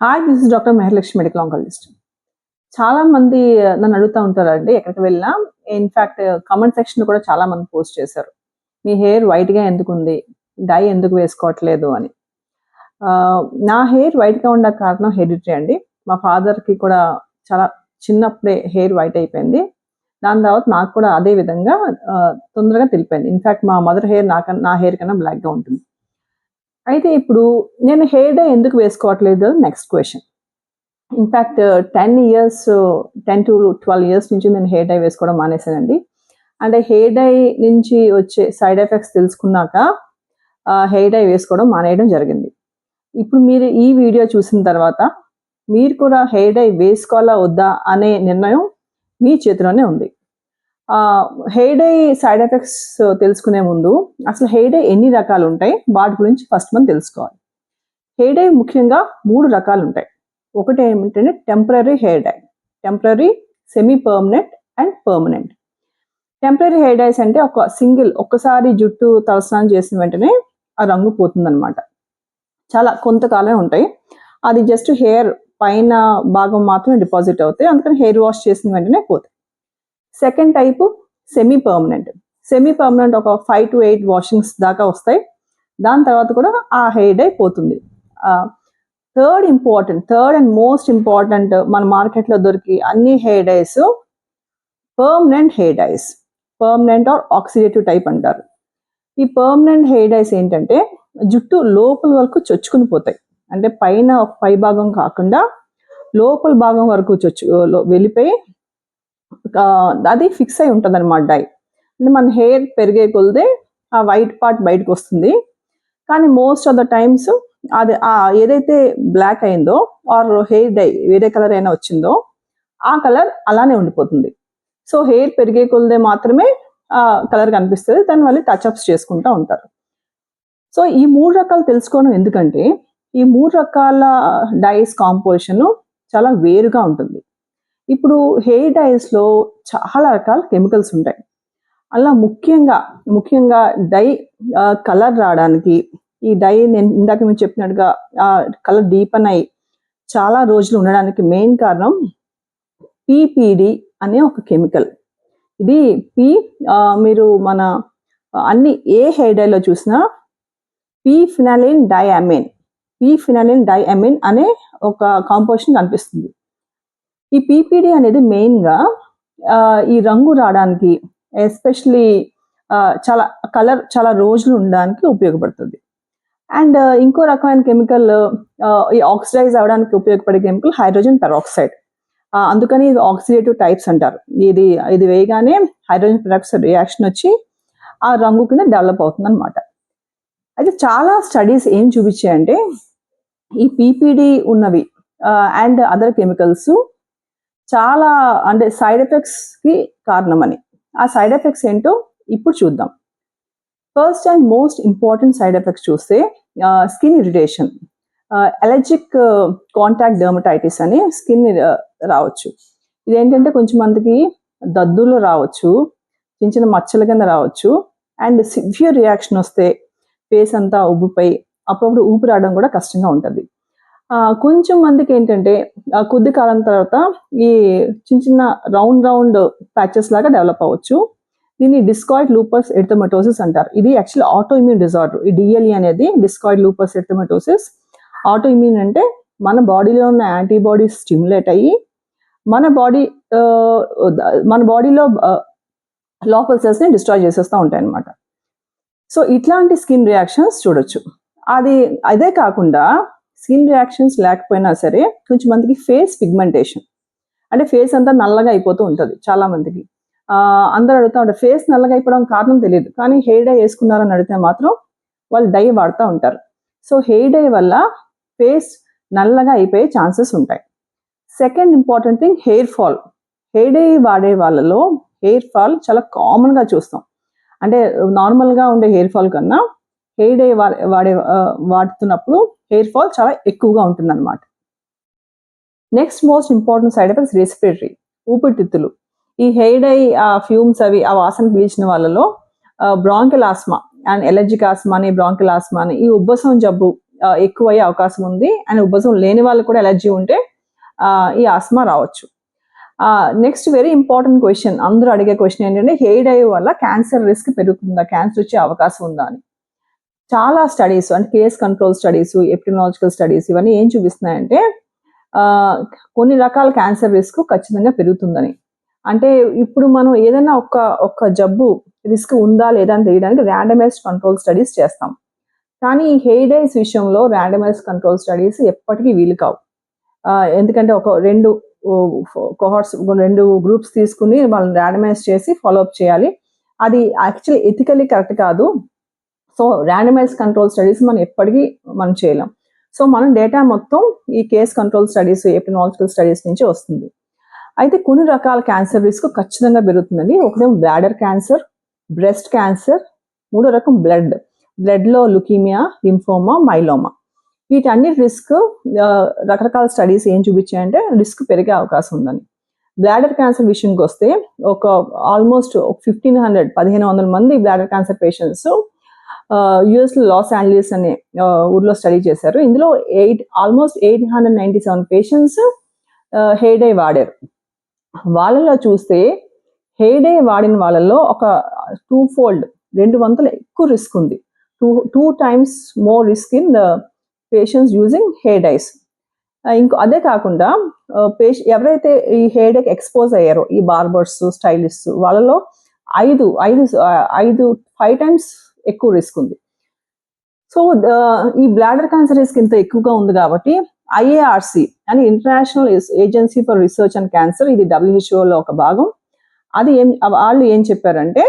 Hi this is doctor Meharlakshmi medical oncologist చాలా మంది నన్ను అడుగుతూ ఉంటారండి ఎక్కడికి వెళ్ళినా. ఇన్ఫ్యాక్ట్ కమెంట్ సెక్షన్ కూడా చాలా మంది పోస్ట్ చేశారు. మీ హెయిర్ వైట్గా ఎందుకు ఉంది? డై ఎందుకు వేసుకోవట్లేదు? అని. Uh, నా హెయిర్ వైట్గా ఉండే కారణం హెరిటరీ అండి. మా ఫాదర్కి కూడా చాలా చిన్నప్పుడే హెయిర్ వైట్ అయిపోయింది. దాని తర్వాత నాకు కూడా అదే విధంగా uh, తొందరగా తెలిపోయింది. ఇన్ఫ్యాక్ట్ మా మదర్ హెయిర్ నాకన్నా నా హెయిర్ కన్నా బ్లాక్గా ఉంటుంది. అయితే ఇప్పుడు నేను హెయిర్ డై ఎందుకు వేసుకోవట్లేదు? Next question in fact ten years ten to twelve years నుంచి నేను హెయిర్ డై వేసుకోవడం మానేశానండి. అంటే హెయిర్ డై నుంచి వచ్చే సైడ్ ఎఫెక్ట్స్ తెలుసుకున్నాక హెయిర్ డై వేసుకోవడం మానేయడం జరిగింది. ఇప్పుడు మీరు ఈ వీడియో చూసిన తర్వాత మీరు కూడా హెయిర్ డై వేసుకోవాలా వద్దా అనే నిర్ణయం మీ చేతిలోనే ఉంది. హెయిర్ డై సైడ్ ఎఫెక్ట్స్ తెలుసుకునే ముందు అసలు హెయిర్ డై ఎన్ని రకాలు ఉంటాయి? వాటి గురించి ఫస్ట్ మనం తెలుసుకోవాలి. హెయిర్ డై ముఖ్యంగా మూడు రకాలు ఉంటాయి. ఒకటి ఏమిటంటే temporary hair dye. Temporary semi permanent and permanent temporary hair dyes అంటే ఒక సింగిల్ ఒక్కసారి జుట్టు తలస్నానం చేసిన వెంటనే ఆ రంగు పోతుందన్నమాట. చాలా కొంతకాలం ఉంటాయి. అది జస్ట్ హెయిర్ పైన భాగం మాత్రమే డిపాజిట్ అవుతాయి. అందుకని హెయిర్ వాష్ చేసిన వెంటనే పోతాయి. Second type semi permanent semi permanent ఒక ఫైవ్ టు ఎయిట్ వాషింగ్స్ దాకా వస్తాయి. దాని తర్వాత కూడా ఆ హెయిర్ డై పోతుంది. Third important third and most important మన మార్కెట్లో దొరికి అన్ని hair dyes permanent hair dyes. Permanent or oxidative type అంటారు. ఈ పర్మనెంట్ హెయిర్ డైస్ ఏంటంటే జుట్టు లోపల వరకు చొచ్చుకుని పోతాయి. అంటే పైన ఒక పై భాగం కాకుండా లోపల భాగం వరకు చొచ్చు వెళ్ళిపోయి అది ఫిక్స్ అయి ఉంటుంది అనమాట డై. అంటే మన హెయిర్ పెరిగే కొలిదే ఆ వైట్ పార్ట్ బయటకు వస్తుంది. కానీ మోస్ట్ ఆఫ్ ద టైమ్స్ అది ఆ ఏదైతే బ్లాక్ అయిందో ఆర్ హెయిర్ డై వేరే కలర్ అయినా వచ్చిందో ఆ కలర్ అలానే ఉండిపోతుంది. సో హెయిర్ పెరిగే కొలిదే మాత్రమే ఆ కలర్ కనిపిస్తుంది. దాన్ని మళ్ళీ టచ్అప్స్ చేసుకుంటూ ఉంటారు. సో ఈ మూడు రకాలు తెలుసుకోవడం ఎందుకంటే ఈ మూడు రకాల డైస్ కాంపోజిషన్ చాలా వేరుగా ఉంటుంది. ఇప్పుడు హెయిర్ డైస్లో చాలా రకాల కెమికల్స్ ఉంటాయి. అలా ముఖ్యంగా ముఖ్యంగా డై కలర్ రావడానికి ఈ డై నేను ఇందాక మీరు చెప్పినట్టుగా కలర్ డీపన్ అయి చాలా రోజులు ఉండడానికి మెయిన్ కారణం పీపీడి అనే ఒక కెమికల్. ఇది పి మీరు మన అన్ని ఏ హెయిర్ డైలో చూసినా పి ఫినాలిన్ డైఅమిన్ పి ఫినాలిన్ డైఅమిన్ అనే ఒక కాంపోజిషన్ కనిపిస్తుంది. ఈ పీపీడి అనేది మెయిన్గా ఈ రంగు రావడానికి ఎస్పెషలీ చాలా కలర్ చాలా రోజులు ఉండడానికి ఉపయోగపడుతుంది. అండ్ ఇంకో రకమైన కెమికల్ ఈ ఆక్సిడైజ్ అవడానికి ఉపయోగపడే కెమికల్ హైడ్రోజన్ పెరాక్సైడ్ అందుకని ఇది ఆక్సిడేటివ్ టైప్స్ అంటారు. ఇది ఇది వేయగానే హైడ్రోజన్ పెరాక్సైడ్ రియాక్షన్ వచ్చి ఆ రంగు కింద డెవలప్ అవుతుంది అనమాట అయితే చాలా స్టడీస్ ఏం చూపించాయంటే ఈ పీపీడి ఉన్నవి అండ్ అదర్ కెమికల్స్ చాలా అంటే సైడ్ ఎఫెక్ట్స్కి కారణమని. ఆ సైడ్ ఎఫెక్ట్స్ ఏంటో ఇప్పుడు చూద్దాం. First and most important side effects చూస్తే skin irritation allergic contact dermatitis అని స్కిన్ రావచ్చు. ఇదేంటంటే కొంచెం మందికి దద్దులు రావచ్చు చిన్న చిన్న మచ్చల కింద రావచ్చు అండ్ సివియర్ రియాక్షన్ వస్తే ఫేస్ అంతా ఉబ్బుపై అప్పుడప్పుడు ఊపి రావడం కూడా కష్టంగా ఉంటుంది. కొంచెం మందికి ఏంటంటే కొద్ది కాలం తర్వాత ఈ చిన్న చిన్న రౌండ్ రౌండ్ ప్యాచెస్ లాగా డెవలప్ అవ్వచ్చు. దీన్ని డిస్కాయిడ్ లూపస్ ఎర్థమటోసిస్ అంటారు. ఇది యాక్చువల్ ఆటో ఇమ్యూన్ డిజార్డర్. ఈ డిఎల్ఈ అనేది discoid lupus erythematosus auto immune అంటే మన బాడీలో ఉన్న యాంటీబాడీస్ స్టిమ్యులేట్ అయ్యి మన బాడీ మన బాడీలో లోపల్ సెల్స్ని డిస్ట్రాయ్ చేసేస్తూ ఉంటాయి అన్నమాట సో ఇట్లాంటి స్కిన్ రియాక్షన్స్ చూడొచ్చు. అది అదే కాకుండా స్కిన్ రియాక్షన్స్ లేకపోయినా సరే కొంచెం మందికి ఫేస్ పిగ్మెంటేషన్. అంటే ఫేస్ అంతా నల్లగా అయిపోతూ ఉంటుంది చాలా మందికి. అందరూ అడుగుతూ ఉంటారు ఫేస్ నల్లగా అయిపోవడం కారణం తెలియదు కానీ హెయిర్ డై వేసుకున్నారని అడిగితే మాత్రం వాళ్ళు డై వాడుతూ ఉంటారు. సో హెయిర్ డై వల్ల ఫేస్ నల్లగా అయిపోయే ఛాన్సెస్ ఉంటాయి. Second important thing hair fall. Hair dye వాడే వాళ్ళలో హెయిర్ ఫాల్ చాలా కామన్గా చూస్తాం. అంటే నార్మల్గా ఉండే హెయిర్ ఫాల్ కన్నా హెయిర్ డై వాడే వాడుతున్నప్పుడు హెయిర్ ఫాల్ చాలా ఎక్కువగా ఉంటుందన్నమాట. Next most important side effects respiratory ఊపిరితిత్తులు. ఈ హెయిర్ డై ఆ ఫ్యూమ్స్ అవి ఆ వాసన పీల్చిన వాళ్ళలో bronchial asthma and allergic asthma అని బ్రాంకెల్ ఆస్మా అని ఈ ఉబ్బసం జబ్బు ఎక్కువయ్యే అవకాశం ఉంది. అండ్ ఉబ్బసం లేని వాళ్ళకి కూడా ఎలర్జీ ఉంటే ఈ ఆస్మా రావచ్చు. నెక్స్ట్ వెరీ ఇంపార్టెంట్ క్వశ్చన్ అందరూ అడిగే క్వశ్చన్ ఏంటంటే హెయిర్ డై వల్ల క్యాన్సర్ రిస్క్ పెరుగుతుందా? క్యాన్సర్ వచ్చే అవకాశం ఉందా అని. చాలా స్టడీస్ అంటే case control studies epidemiological studies ఇవన్నీ ఏం చూపిస్తున్నాయంటే కొన్ని రకాల క్యాన్సర్ రిస్క్ ఖచ్చితంగా పెరుగుతుందని. అంటే ఇప్పుడు మనం ఏదైనా ఒక ఒక జబ్బు రిస్క్ ఉందా లేదా అని తెలియడానికి ర్యాండమైజ్డ్ కంట్రోల్ స్టడీస్ చేస్తాం. కానీ ఈ హెయిర్ డైస్ విషయంలో ర్యాండమైజ్డ్ కంట్రోల్ స్టడీస్ ఎప్పటికీ వీలు కావు. ఎందుకంటే ఒక రెండు కోహార్ట్స్ రెండు గ్రూప్స్ తీసుకుని వాళ్ళని ర్యాండమైజ్ చేసి ఫాలో అప్ చేయాలి. అది యాక్చువల్లీ ఎథికలీ కరెక్ట్ కాదు. సో ర్యాండమైజ్ కంట్రోల్ స్టడీస్ మనం ఎప్పటికీ మనం చేయలేం. సో మనం డేటా మొత్తం ఈ case control studies epidemiological studies నుంచి వస్తుంది. అయితే కొన్ని రకాల క్యాన్సర్ రిస్క్ ఖచ్చితంగా పెరుగుతుందండి. ఒకటేమో బ్లాడర్ క్యాన్సర్ బ్రెస్ట్ క్యాన్సర్ మూడో రకం బ్లడ్ బ్లడ్లో లుకీమియా లింఫోమా మైలోమా వీటన్ని రిస్క్ రకరకాల స్టడీస్ ఏం చూపించాయంటే రిస్క్ పెరిగే అవకాశం ఉందని బ్లాడర్ క్యాన్సర్ విషయంకి వస్తే ఒక ఆల్మోస్ట్ ఫిఫ్టీన్ హండ్రెడ్ పదిహేను వందల మంది bladder cancer patients US Los Angeles అనే ఊర్లో స్టడీ చేశారు. ఇందులో eight almost eight hundred ninety seven patients hair వాడారు. వాళ్ళలో చూస్తే హెయిర్ వాడిన వాళ్ళలో ఒక టూ ఫోల్డ్ రెండు వంతులు ఎక్కువ రిస్క్ ఉంది. Two two times more risk in patients using hair dyes ఇంకో అదే కాకుండా పేష ఎవరైతే ఈ హెయిడేక్ ఎక్స్పోజ్ అయ్యారో ఈ బార్బర్స్ స్టైలిస్ట్ వాళ్ళలో ఐదు ఐదు ఐదు ఫైవ్ టైమ్స్ ఎక్కువ రిస్క్ ఉంది. సో ఈ బ్లాడర్ క్యాన్సర్ రిస్క్ ఇంత ఎక్కువగా ఉంది కాబట్టి ఐఏఆర్సి అని international agency for research and cancer ఇది డబ్ల్యూహెచ్ఓలో ఒక భాగం. అది ఏం వాళ్ళు ఏం చెప్పారంటే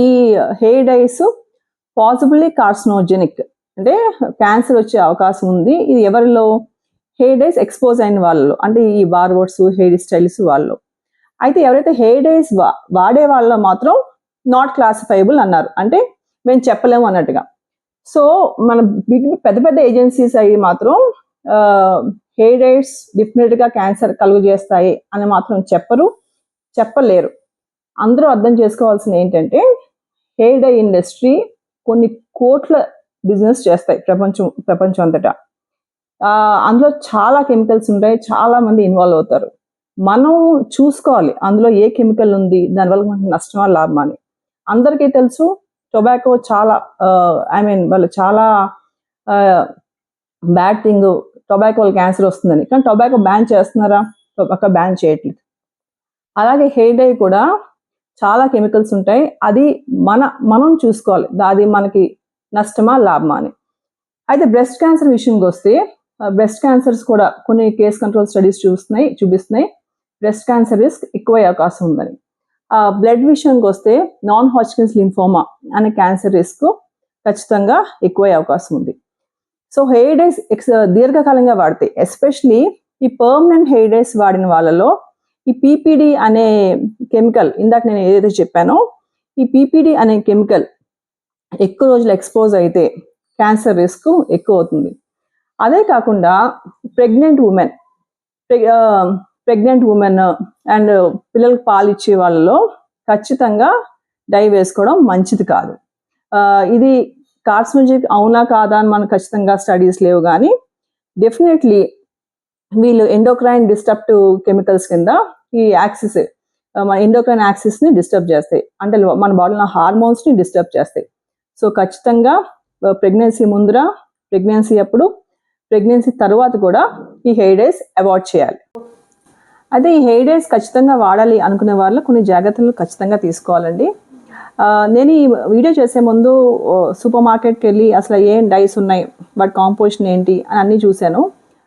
ఈ హెయిర్ డైస్ పాసిబిలీ కార్సినోజెనిక్ అంటే క్యాన్సర్ వచ్చే అవకాశం ఉంది. ఇది ఎవరిలో? హెయిర్ డైస్ ఎక్స్పోజ్ అయిన వాళ్ళలో అంటే ఈ బార్బర్స్ హెయిర్ స్టైల్స్ వాళ్ళు అయితే ఎవరైతే హెయిర్ డైస్ వాడే వాళ్ళలో మాత్రం నాట్ క్లాసిఫైబుల్ అన్నారు. అంటే మేము చెప్పలేము అన్నట్టుగా. సో మన బిగ్ పెద్ద పెద్ద ఏజెన్సీస్ అవి మాత్రం హెయిర్ డైట్స్ డెఫినెట్గా క్యాన్సర్ కలుగజేస్తాయి అని మాత్రం చెప్పరు చెప్పలేరు. అందరూ అర్థం చేసుకోవాల్సిన ఏంటంటే హెయిర్ డై ఇండస్ట్రీ కొన్ని కోట్ల బిజినెస్ చేస్తాయి ప్రపంచం ప్రపంచం అంతటా. అందులో చాలా కెమికల్స్ ఉంటాయి చాలా మంది ఇన్వాల్వ్ అవుతారు. మనం చూసుకోవాలి అందులో ఏ కెమికల్ ఉంది దానివల్ల మనకు నష్టమా లాభమా అని. అందరికీ తెలుసు టొబాకో చాలా ఐ మీన్ వాళ్ళు చాలా బ్యాడ్ థింగ్ టొబాకో క్యాన్సర్ వస్తుందని. కానీ టొబాకో బ్యాన్ చేస్తున్నారా? టొబాకో బ్యాన్ చేయట్లేదు. అలాగే హెయిర్ డై కూడా చాలా కెమికల్స్ ఉంటాయి. అది మన మనం చూసుకోవాలి. అది మనకి నష్టమా లాభమా అని. అయితే బ్రెస్ట్ క్యాన్సర్ విషయంకి వస్తే బ్రెస్ట్ క్యాన్సర్స్ కూడా కొన్ని కేస్ కంట్రోల్ స్టడీస్ చూస్తున్నాయి చూపిస్తున్నాయి. బ్రెస్ట్ క్యాన్సర్ రిస్క్ ఎక్కువ అవకాశం ఉందని. బ్లడ్ విషయానికి వస్తే నాన్ హాచ్కిన్స్ లింఫోమా అనే క్యాన్సర్ రిస్క్ ఖచ్చితంగా ఎక్కువ అవకాశం ఉంది. సో హెయిర్ డైస్ ఎక్స్ దీర్ఘకాలంగా వాడితే ఎస్పెషలీ ఈ పర్మనెంట్ హెయిర్ డైస్ వాడిన వాళ్ళలో ఈ పీపీడి అనే కెమికల్ ఇందాక నేను ఏదైతే చెప్పానో ఈ పీపీడి అనే కెమికల్ ఎక్కువ రోజులు ఎక్స్పోజ్ అయితే క్యాన్సర్ రిస్క్ ఎక్కువ అవుతుంది. అదే కాకుండా pregnant women pregnant women and పిల్లలకు పాలు ఇచ్చే వాళ్ళలో ఖచ్చితంగా డై వేసుకోవడం మంచిది కాదు. ఇది కార్స్మెజిక్ అవునా కాదా అని మనకు ఖచ్చితంగా స్టడీస్ లేవు కానీ డెఫినెట్లీ వీళ్ళు ఎండోక్రైన్ డిస్టర్బ్టివ్ కెమికల్స్ కింద ఈ యాక్సిస్ మన ఎండోక్రైన్ యాక్సిస్ని డిస్టర్బ్ చేస్తాయి. అంటే మన బాడీలో హార్మోన్స్ని డిస్టర్బ్ చేస్తాయి. సో ఖచ్చితంగా ప్రెగ్నెన్సీ ముందర ప్రెగ్నెన్సీ అప్పుడు ప్రెగ్నెన్సీ తర్వాత కూడా ఈ హెయిర్ డేస్ అవాయిడ్ చేయాలి. అదే ఈ హెయిర్ డైస్ ఖచ్చితంగా వాడాలి అనుకునే వాళ్ళు కొన్ని జాగ్రత్తలు ఖచ్చితంగా తీసుకోవాలండి. నేను ఈ వీడియో చేసే ముందు సూపర్ మార్కెట్కి వెళ్ళి అసలు ఏం డైస్ ఉన్నాయి వాటి కాంపోజిషన్ ఏంటి అని అన్నీ చూశాను.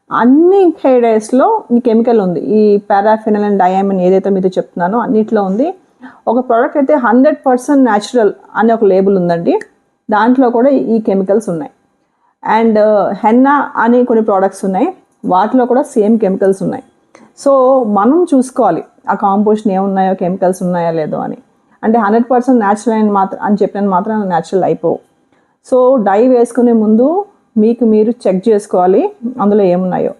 అన్ని హెయిర్ డైస్లో ఈ కెమికల్ ఉంది. ఈ పారాఫినల్ అండ్ డయామిన్ ఏదైతే మీతో చెప్తున్నానో అన్నిట్లో ఉంది. ఒక ప్రోడక్ట్ అయితే హండ్రెడ్ పర్సెంట్ న్యాచురల్ అనే ఒక లేబుల్ ఉందండి. దాంట్లో కూడా ఈ కెమికల్స్ ఉన్నాయి. అండ్ హెన్నా అని కొన్ని ప్రోడక్ట్స్ ఉన్నాయి. వాటిలో కూడా సేమ్ కెమికల్స్ ఉన్నాయి. సో మనం చూసుకోవాలి ఆ కాంపోజిషన్ ఏమున్నాయో కెమికల్స్ ఉన్నాయో లేదో అని. అంటే హండ్రెడ్ పర్సెంట్ న్యాచురల్ అని మాత్రం అని చెప్పిన మాత్రం న్యాచురల్ అయిపోవు. సో డై వేసుకునే ముందు మీకు మీరు చెక్ చేసుకోవాలి అందులో ఏమున్నాయో.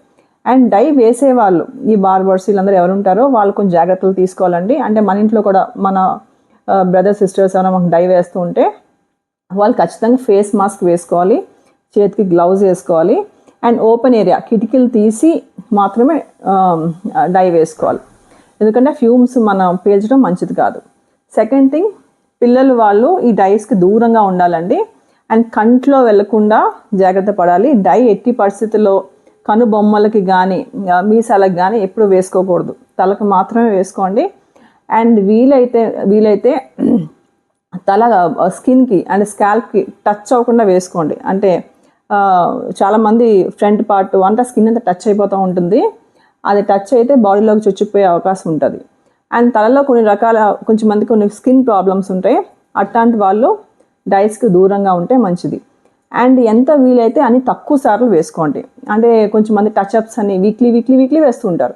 అండ్ డై వేసేవాళ్ళు ఈ బార్బర్స్ వీళ్ళందరూ ఎవరు ఉంటారో వాళ్ళు కొంచెం జాగ్రత్తలు తీసుకోవాలండి. అంటే మన ఇంట్లో కూడా మన బ్రదర్ సిస్టర్స్ ఏమైనా మాకు డై వేస్తూ ఉంటే వాళ్ళు ఖచ్చితంగా ఫేస్ మాస్క్ వేసుకోవాలి చేతికి గ్లౌజ్ వేసుకోవాలి. అండ్ ఓపెన్ ఏరియా కిటికీలు తీసి మాత్రమే డై వేసుకోవాలి. ఎందుకంటే ఫ్యూమ్స్ మనం పీల్చడం మంచిది కాదు. సెకండ్ థింగ్ పిల్లలు వాళ్ళు ఈ డైస్కి దూరంగా ఉండాలండి. అండ్ కంట్లో వెళ్ళకుండా జాగ్రత్త పడాలి. డై ఎట్టి పరిస్థితుల్లో కను బొమ్మలకి కానీ మీసాలకు కానీ ఎప్పుడు వేసుకోకూడదు. తలకు మాత్రమే వేసుకోండి. అండ్ వీలైతే వీలైతే తల స్కిన్కి అండ్ స్కాల్ప్కి టచ్ అవ్వకుండా వేసుకోండి. అంటే చాలామంది ఫ్రంట్ పార్ట్ అంతా స్కిన్ అంతా టచ్ అయిపోతూ ఉంటుంది. అది టచ్ అయితే బాడీలోకి చొచ్చుకుపోయే అవకాశం ఉంటుంది. అండ్ తలలో కొన్ని రకాల కొంచెం మంది కొన్ని స్కిన్ ప్రాబ్లమ్స్ ఉంటాయి. అట్లాంటి వాళ్ళు డైస్కి దూరంగా ఉంటే మంచిది. అండ్ ఎంత వీలైతే అన్ని తక్కువ సార్లు వేసుకోండి. అంటే కొంచెం మంది టచ్అప్స్ అని వీక్లీ వీక్లీ వీక్లీ వేస్తుంటారు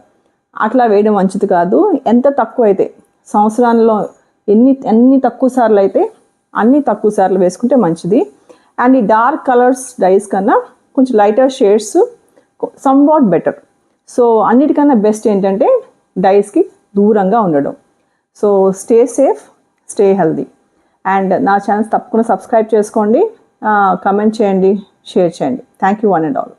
అట్లా వేయడం మంచిది కాదు. ఎంత తక్కువ అయితే సంవత్సరాల్లో ఎన్ని ఎన్ని తక్కువ సార్లు అయితే అన్ని తక్కువ సార్లు వేసుకుంటే మంచిది. అండ్ ఈ డార్క్ కలర్స్ డైస్ కన్నా కొంచెం lighter shades somewhat better so అన్నిటికన్నా బెస్ట్ ఏంటంటే డైస్కి దూరంగా ఉండడం. So stay safe stay healthy and నా ఛానల్ తప్పకుండా సబ్స్క్రైబ్ చేసుకోండి. కమెంట్ చేయండి షేర్ చేయండి. Thank you one and all